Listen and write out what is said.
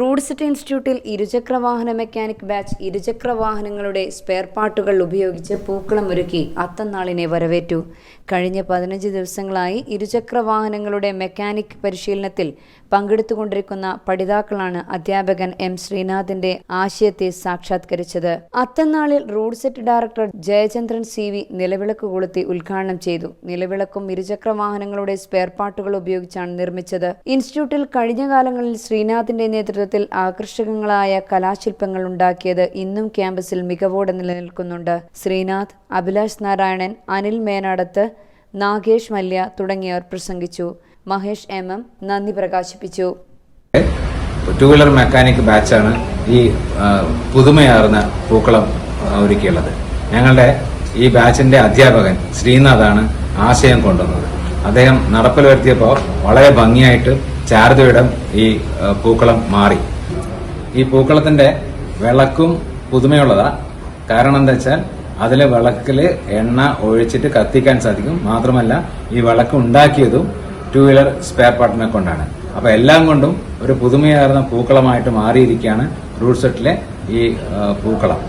Road city ഇൻസ്റ്റിറ്റ്യൂട്ടിൽ ഇരുചക്ര വാഹന മെക്കാനിക് ബാച്ച് ഇരുചക്ര വാഹനങ്ങളുടെ സ്പെയർ പാർട്ടുകൾ ഉപയോഗിച്ച് പൂക്കളം ഒരുക്കി അത്തന്നാളിനെ വരവേറ്റു. കഴിഞ്ഞ പതിനഞ്ച് ദിവസങ്ങളായി ഇരുചക്ര വാഹനങ്ങളുടെ മെക്കാനിക് പരിശീലനത്തിൽ പങ്കെടുത്തുകൊണ്ടിരിക്കുന്ന പഠിതാക്കളാണ് അധ്യാപകൻ എം ശ്രീനാഥിന്റെ ആശയത്തെ സാക്ഷാത്കരിച്ചത്. അത്തന്നാളിൽ road set director Jayachandran C V നിലവിളക്ക് കൊളുത്തി ഉദ്ഘാടനം ചെയ്തു. നിലവിളക്കും ഇരുചക്ര വാഹനങ്ങളുടെ സ്പെയർ പാർട്ടുകൾ ഉപയോഗിച്ചാണ് നിർമ്മിച്ചത്. ഇൻസ്റ്റിറ്റ്യൂട്ടിൽ കഴിഞ്ഞ കാലങ്ങളിൽ ശ്രീനാഥിന്റെ നേതൃത്വത്തിൽ ആകർഷകങ്ങളായ കലാശില്പങ്ങൾ ഉണ്ടാക്കിയത് ഇന്നും ക്യാമ്പസിൽ മികവോടെ നിലനിൽക്കുന്നുണ്ട്. ശ്രീനാഥ് അഭിലാഷ് നാരായണൻ അനിൽ മേനാടത്ത് നാഗേഷ് മല്യ തുടങ്ങിയവർ പ്രസംഗിച്ചു. മഹേഷ് എം എം നന്ദി പ്രകാശിപ്പിച്ചു. ടു വീലർ മെക്കാനിക് ബാച്ചാണ് ഈ പുതുമയാർന്ന പൂക്കളം ഒരുക്കിയുള്ളത്. ഞങ്ങളുടെ ഈ ബാച്ചിന്റെ അധ്യാപകൻ ശ്രീനാഥാണ് ആശയം കൊണ്ടുവന്നത്. അദ്ദേഹം നടപ്പിൽ വരുത്തിയപ്പോൾ വളരെ ഭംഗിയായിട്ട് ചാരുതയുടെ ഈ പൂക്കളം മാറി. ഈ പൂക്കളത്തിന്റെ വിളക്കും പുതുമയുള്ളതാ. കാരണം എന്താ വെച്ചാൽ അതിലെ വിളക്കിൽ എണ്ണ ഒഴിച്ചിട്ട് കത്തിക്കാൻ സാധിക്കും. മാത്രമല്ല ഈ വിളക്ക് ഉണ്ടാക്കിയതും ടു വീലർ സ്പെയർ പാർട്ടിനെ കൊണ്ടാണ്. അപ്പൊ എല്ലാം കൊണ്ടും ഒരു പുതുമയാർന്ന പൂക്കളമായിട്ട് മാറിയിരിക്കുകയാണ് റൂട്ട് സെറ്റിലെ ഈ പൂക്കളം.